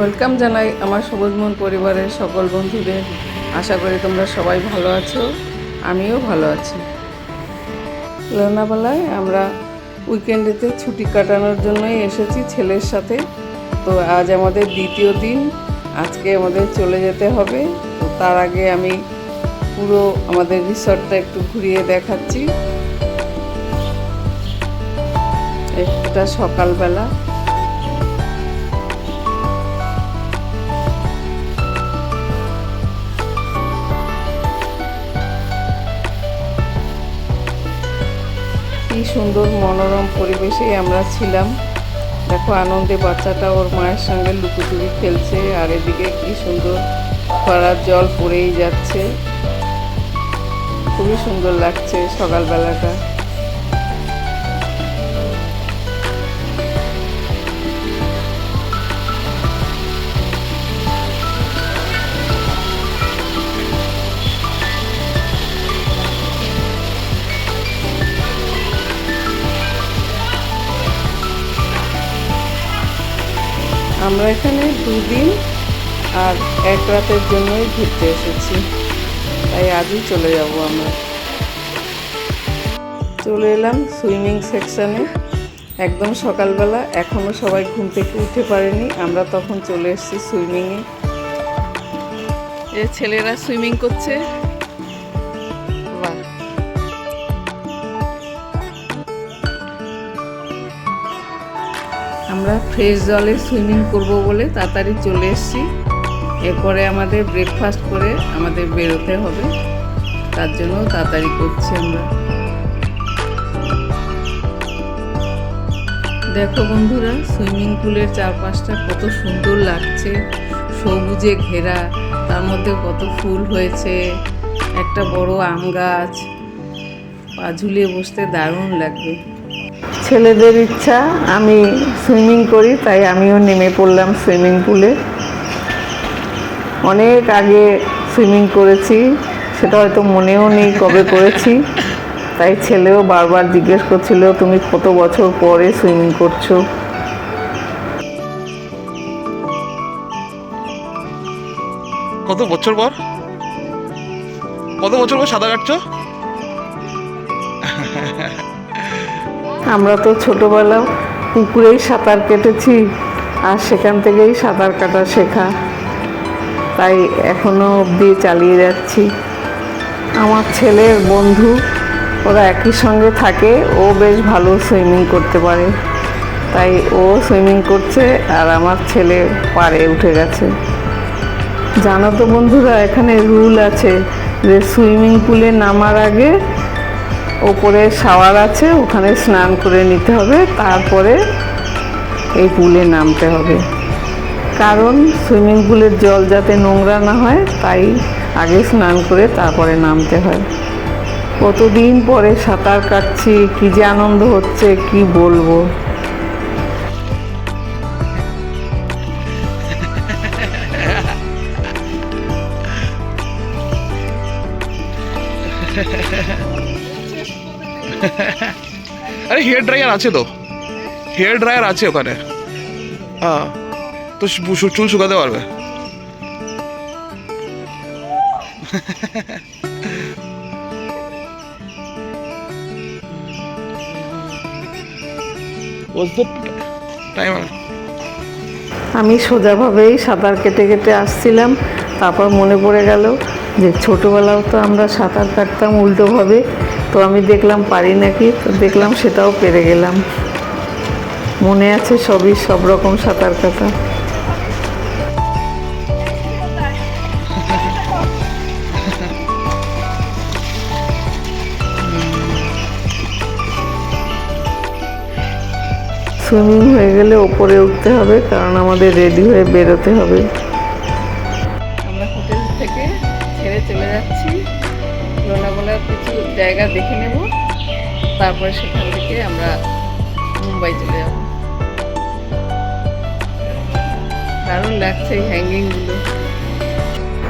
Welcome জানাই আমার সবুজ মন পরিবারের সকল বন্ধুদের। আশা করি তোমরা সবাই ভালো আছো, আমিও ভালো আছি। লোনাবেলায় আমরা উইকেন্ডেতে ছুটি কাটানোর জন্যই এসেছি ছেলের সাথে। তো আজ আমাদের দ্বিতীয় দিন, আজকে আমাদের চলে যেতে হবে। তো তার আগে আমি পুরো আমাদের রিসর্টটা একটু ঘুরিয়ে দেখাচ্ছি। এটা সকালবেলা কি সুন্দর মনোরম পরিবেশে আমরা ছিলাম। দেখো আনন্দে বাচ্চাটা ওর মায়ের সঙ্গে লুকোচুরি খেলছে আর এদিকে কি সুন্দর খরার জল পড়েই যাচ্ছে। খুবই সুন্দর লাগছে সকালবেলাটা। আমরা এখানে দুদিন আর এক রাতের জন্যই ঘুরতে এসেছি। তাই আজই চলে যাব আমরা। চলে এলাম সুইমিং সেকশানে। একদম সকালবেলা এখনও সবাই ঘুম থেকে উঠে পারেনি। আমরা তখন চলে এসেছি সুইমিংয়ে। এ ছেলেরা সুইমিং করছে। আমরা ফ্রেশ জলে সুইমিং করব বলে তাড়াতাড়ি চলে এসেছি। এরপরে আমাদের ব্রেকফাস্ট করে আমাদের বেরোতে হবে। তার জন্য তাড়াতাড়ি করছি আমরা। দেখো বন্ধুরা সুইমিং পুলের চারপাশটা কত সুন্দর লাগছে। সবুজে ঘেরা, তার মধ্যে কত ফুল হয়েছে, একটা বড় আম গাছ। পা ঝুলিয়ে বসতে দারুণ লাগবে। ছেলেদের ইচ্ছা, আমি সুইমিং করি, তাই আমিও নেমে পড়লাম সুইমিং পুলে। অনেক আগে সুইমিং করেছি, সেটা হয়তো মনেও নেই কবে করেছি, তাই ছেলেও বারবার জিজ্ঞেস করছিল, তুমি কত বছর পরে সুইমিং করছ? কত বছর পর? কত বছর পর সাঁতার কাটছো? আমরা তো ছোটোবেলা পুকুরেই সাঁতার কেটেছি আর সেখান থেকেই সাঁতার কাটা শেখা। তাই এখনও অবধি চালিয়ে যাচ্ছি। আমার ছেলের বন্ধু, ওরা একই সঙ্গে থাকে, ও বেশ ভালো সুইমিং করতে পারে। তাই ও সুইমিং করছে আর আমার ছেলে পারে উঠে গেছে। জানো তো বন্ধুরা, এখানে রুল আছে যে সুইমিং পুলে নামার আগে ওপরে শাওয়ার আছে, ওখানে স্নান করে নিতে হবে, তারপরে এই পুলে নামতে হবে। কারণ সুইমিং পুলের জল যাতে নোংরা না হয়, তাই আগে স্নান করে তারপরে নামতে হয়। কতদিন পরে সাঁতার কাটছি, কী যে আনন্দ হচ্ছে, কি বলব? আরে হেয়ার ড্রায়ার আছে তো। হেয়ার ড্রায়ার আছে ওখানে। হ্যাঁ তো চুল শুকাতে পারবে। আমি সোজাভাবেই সাঁতার কেটে কেটে আসছিলাম, তারপর মনে পড়ে গেল যে ছোটোবেলাও তো আমরা সাঁতার কাটতাম উল্টোভাবে। তো আমি দেখলাম পারি নাকি, তো দেখলাম সেটাও পেরে গেলাম। মনে আছে সবই, সব রকম সাঁতার কাটা। সুইমিং হয়ে গেলে ওপরে উঠতে হবে, কারণ আমাদের রেডি হয়ে বেরোতে হবে। জায়গা দেখে নেব। তারপরে সেখান থেকে আমরা মুম্বাই চলে যাব। দারুণ লাগছে এই হ্যাঙ্গিংগুলো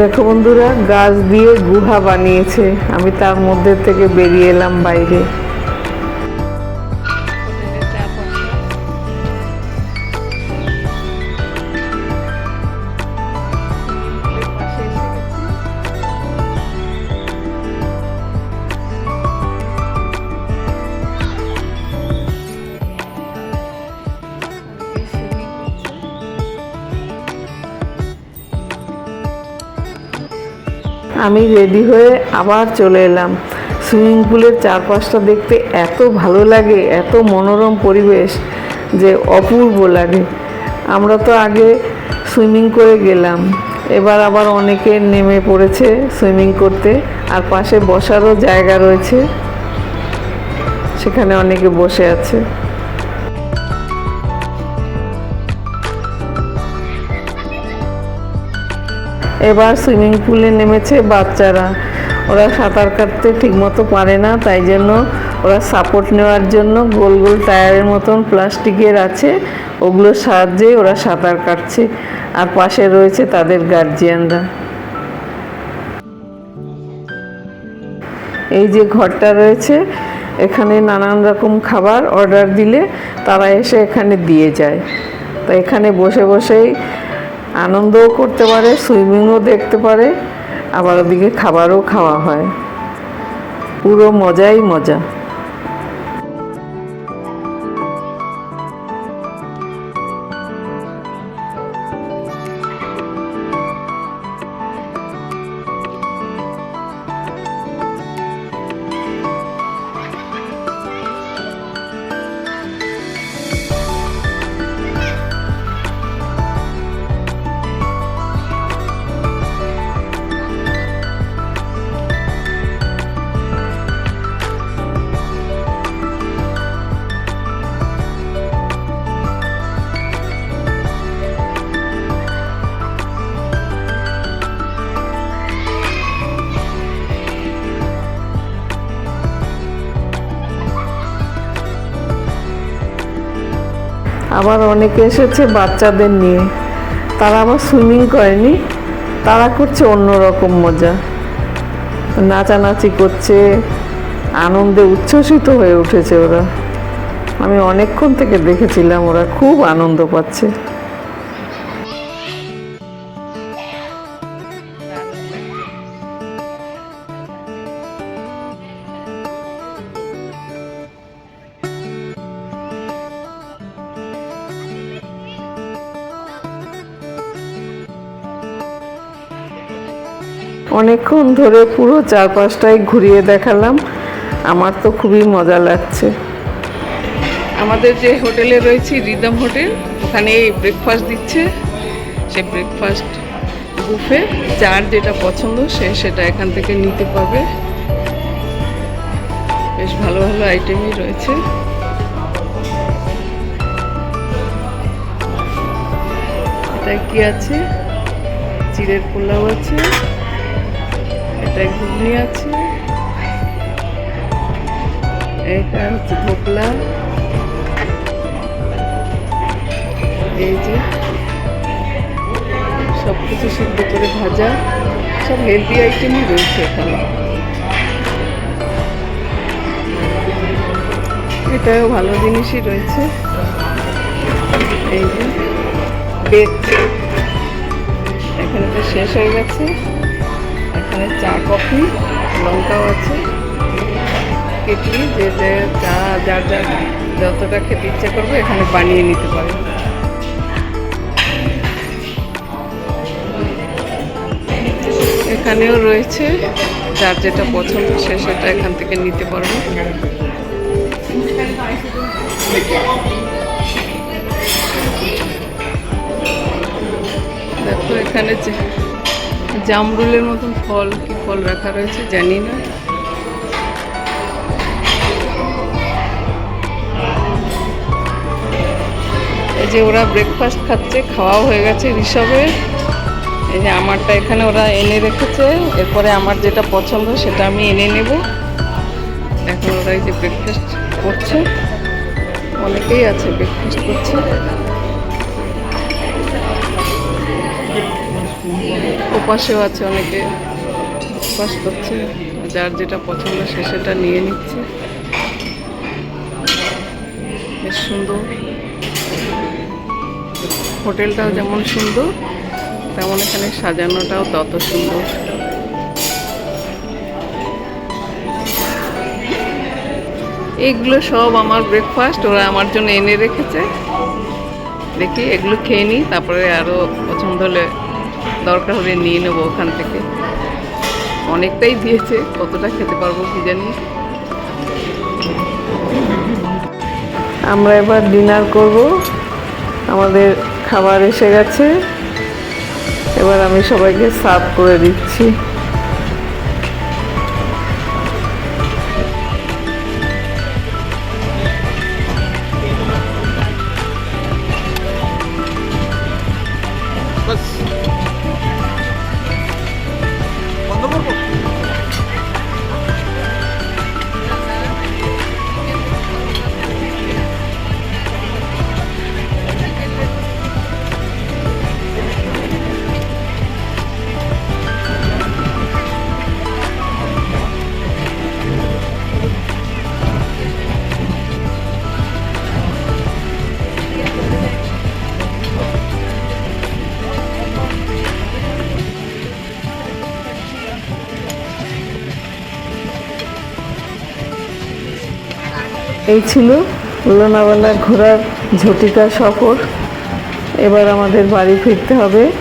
দেখো বন্ধুরা, গাছ দিয়ে গুহা বানিয়েছে। আমি তার মধ্যে থেকে বেরিয়ে এলাম বাইরে। আমি রেডি হয়ে আবার চলে এলাম। সুইমিং পুলের চারপাশটা দেখতে এত ভালো লাগে, এত মনোরম পরিবেশ যে অপূর্ব লাগে। আমরা তো আগে সুইমিং করে গেলাম। এবার আবার অনেকে নেমে পড়েছে সুইমিং করতে, আর পাশে বসারও জায়গা রয়েছে। সেখানে অনেকে বসে আছে। এবার সুইমিং পুলে নেমেছে বাচ্চারা। ওরা সাঁতার কাটতে ঠিকমতো পারে না, তাই জন্য ওরা সাপোর্ট নেওয়ার জন্য গোল গোল টায়ারের মতন প্লাস্টিকের আছে, ওগুলোর সাহায্যে ওরা সাঁতার কাটছে। আর পাশে রয়েছে তাদের গার্জিয়ানরা। এই যে ঘরটা রয়েছে, এখানে নানান রকম খাবার অর্ডার দিলে তারা এসে এখানে দিয়ে যায়। তো এখানে বসে বসেই আনন্দও করতে পারে সুইমিংও দেখতে পারে আবার ওদিকে খাবারও খাওয়া হয়। পুরো মজাই মজা। আবার অনেকে এসেছে বাচ্চাদের নিয়ে। তারা আবার সুইমিং করেনি, তারা করছে অন্যরকম মজা। নাচানাচি করছে, আনন্দে উচ্ছ্বসিত হয়ে উঠেছে ওরা। আমি অনেকক্ষণ থেকে দেখেছিলাম ওরা খুব আনন্দ পাচ্ছে। অনেকক্ষণ ধরে পুরো চারপাশটাই ঘুরিয়ে দেখালাম। আমার তো খুবই মজা লাগছে। আমাদের যে হোটেলে রয়েছে, রিদম হোটেল, ওখানে ব্রেকফাস্ট দিচ্ছে। সে ব্রেকফাস্ট বুফে যার যেটা পছন্দ সে সেটা এখান থেকে নিতে পারবে। বেশ ভালো ভালো আইটেমই রয়েছে। এটা কি আছে? চিড়ের পোলাও আছে। এটা ঘুগনি আছে। এটা হচ্ছে ধোকলা এই যে সব কিছু সিদ্ধ করে ভাজা। সব হেলদি আইটেমই রয়েছে এখানে। এটাও ভালো জিনিসই রয়েছে। এই যে বেক এখানে তো শেষ হয়ে গেছে। এখানে চা, কফি, লঙ্কাও আছে। কেটলি যে যে চা, যার যার যতটা খেতে ইচ্ছে করবে এখানে বানিয়ে নিতে পারে। এখানেও রয়েছে, যার যেটা পছন্দ সে সেটা এখান থেকে নিতে পারবে। দেখো এখানে জামরুলের মতন ফল কি ফল রাখা রয়েছে জানি না। এই যে ওরা ব্রেকফাস্ট খাচ্ছে, খাওয়াও হয়ে গেছে ঋষভের। এই যে আমারটা এখানে ওরা এনে রেখেছে। এরপরে আমার যেটা পছন্দ সেটা আমি এনে নেব। এখন ওরা এই যে ব্রেকফাস্ট করছে। অনেকেই আছে ব্রেকফাস্ট করছে। ওপাশেও আছে অনেকে। উপাস করছে। যার যেটা পছন্দ সে সেটা নিয়ে নিচ্ছে। বেশ সুন্দর। হোটেলটাও যেমন সুন্দর, তেমন এখানে সাজানোটাও তত সুন্দর। এইগুলো সব আমার ব্রেকফাস্ট ওরা আমার জন্য এনে রেখেছে। দেখি, এগুলো খেয়ে নিই, তারপরে আরও পছন্দ হলে দরকার হলে নিয়ে নেব ওখান থেকে। অনেকটাই দিয়েছে, কতটা খেতে পারব কি জানি। আমরা এবার ডিনার করব। আমাদের খাবার এসে গেছে। এবার আমি সবাইকে সার্ভ করে দিচ্ছি। এই ছিল লোনাওয়ালা ঘোরার ঝটিকা সফর। এবার আমাদের বাড়ি ফিরতে হবে।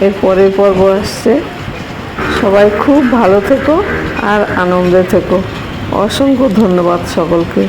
এর পরের পর্ব আসছে। সবাই খুব ভালো থেকো আর আনন্দে থেকো। অসংখ্য ধন্যবাদ সকলকে।